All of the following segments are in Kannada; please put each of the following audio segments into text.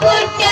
put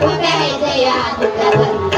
we're better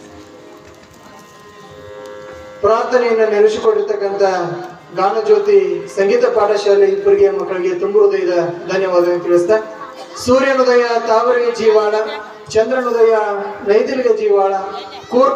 ಪ್ರಾರ್ಥನೆಯನ್ನು ನೆನೆಸಿಕೊಂಡಿರ್ತಕ್ಕಂಥ ಗಾನಜ್ಯೋತಿ ಸಂಗೀತ ಪಾಠಶಾಲೆ ಇಬ್ಬರಿಗೆ ಮಕ್ಕಳಿಗೆ ತುಂಬ ಹೃದಯದ ಧನ್ಯವಾದ ತಿಳಿಸ್ತಾ. ಸೂರ್ಯನೋದಯ ತಾವರೆ ಜೀವಾಳ, ಚಂದ್ರನೋದಯ ನೈದಿಲಿಗ ಜೀವಾಳ, ಕೂರ್